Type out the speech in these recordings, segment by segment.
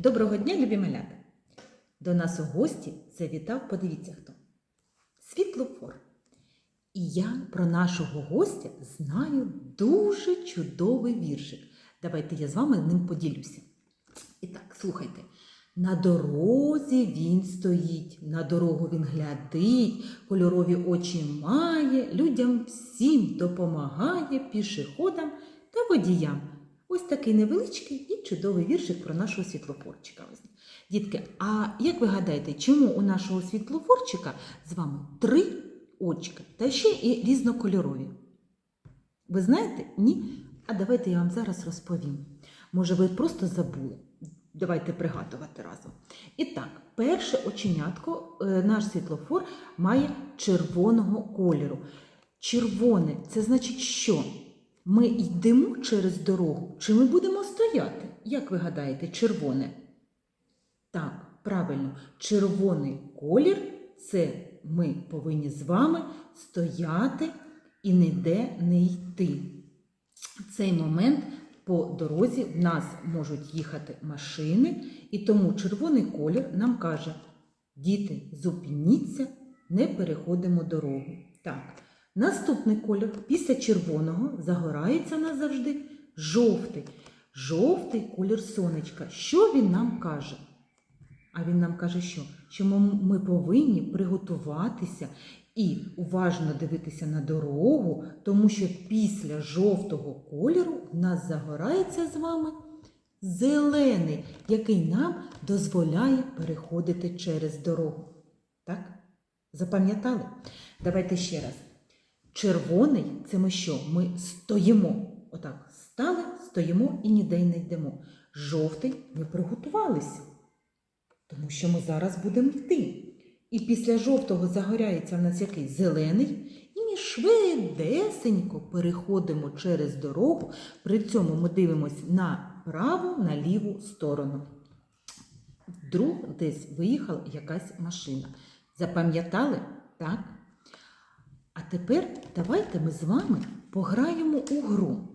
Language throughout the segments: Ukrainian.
Доброго дня, любі малята! До нас у гості завітав, подивіться хто. Світлофор. І я про нашого гостя знаю дуже чудовий віршик. Давайте я з вами ним поділюся. І так, слухайте. На дорозі він стоїть, на дорогу він глядить, кольорові очі має, людям всім допомагає, пішоходам та водіям. Ось такий невеличкий і чудовий віршик про нашого світлофорчика. Дітки, а як ви гадаєте, чому у нашого світлофорчика з вами три очка та ще і різнокольорові? Ви знаєте? Ні? А давайте я вам зараз розповім. Може, ви просто забули. Давайте пригадувати разом. І так, перше оченятко, е, наш світлофор має червоного кольору. Червоне це значить що? Ми йдемо через дорогу, чи ми будемо стояти? Як ви гадаєте, червоне? Так, правильно, червоний колір це ми повинні з вами стояти і ніде не йти. В цей момент по дорозі в нас можуть їхати машини, і тому червоний колір нам каже: діти, зупиніться, не переходимо дорогу. Так, наступний колір після червоного загорається назавжди жовтий. Жовтий колір сонечка. Що він нам каже? А він нам каже, що? що ми повинні приготуватися і уважно дивитися на дорогу, тому що після жовтого кольору в нас загорається з вами зелений, який нам дозволяє переходити через дорогу. Так? Запам'ятали? Давайте ще раз. Червоний це ми що? Ми стоїмо. Отак, стали, стоїмо і ніде не йдемо. Жовтий ми приготувалися, тому що ми зараз будемо йти. І після жовтого загоряється в нас який зелений, і ми швидесенько переходимо через дорогу. При цьому ми дивимося на праву, на ліву сторону. Вдруг десь виїхала якась машина. Запам'ятали? Так? А тепер давайте ми з вами пограємо у гру.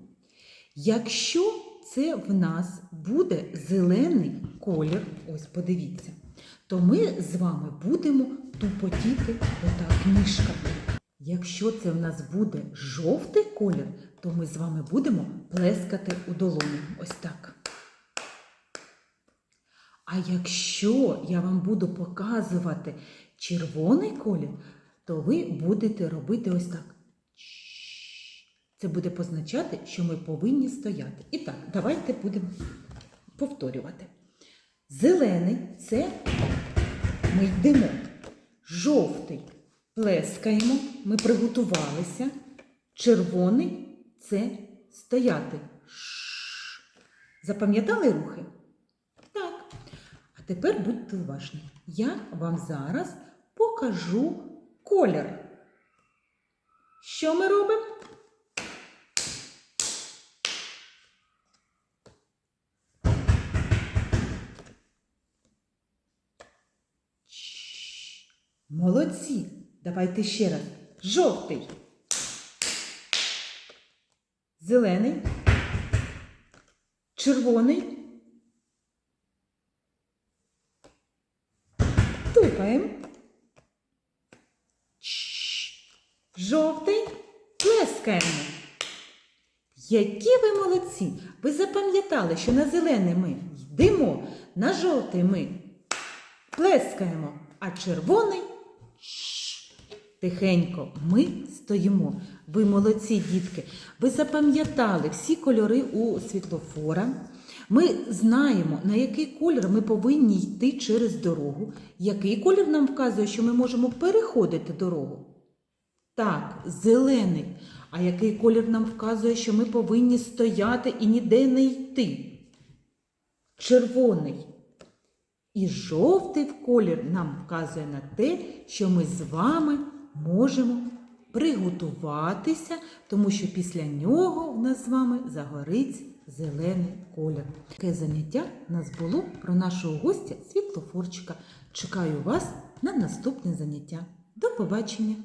Якщо це в нас буде зелений колір, ось подивіться, то ми з вами будемо тупотіти отак ніжками. Якщо це в нас буде жовтий колір, то ми з вами будемо плескати у долоні. Ось так. А якщо я вам буду показувати червоний колір, то ви будете робити ось так. Це буде позначати, що ми повинні стояти. І так, давайте будемо повторювати. Зелений це ми йдемо. Жовтий плескаємо, ми приготувалися. Червоний це стояти. Запам'ятали рухи? Так. А тепер будьте уважні. Я вам зараз покажу колір. Що ми робимо? Молодці. Давайте ще раз. Жовтий. Зелений. Червоний. Тупаємо. Жовтий. Плескаємо. Які ви молодці! Ви запам'ятали, що на зелений ми йдемо, на жовтий ми плескаємо, а червоний Шш. тихенько ми стоїмо. Ви молодці, дітки. Ви запам'ятали всі кольори у світлофора. Ми знаємо, на який колір ми повинні йти через дорогу. Який колір нам вказує, що ми можемо переходити дорогу? Так, зелений. А який колір нам вказує, що ми повинні стояти і ніде не йти? Червоний. І жовтий колір нам вказує на те, що ми з вами можемо приготуватися, тому що після нього в нас з вами загорить зелений колір. Таке заняття у нас було про нашого гостя світлофорчика. Чекаю вас на наступне заняття. До побачення!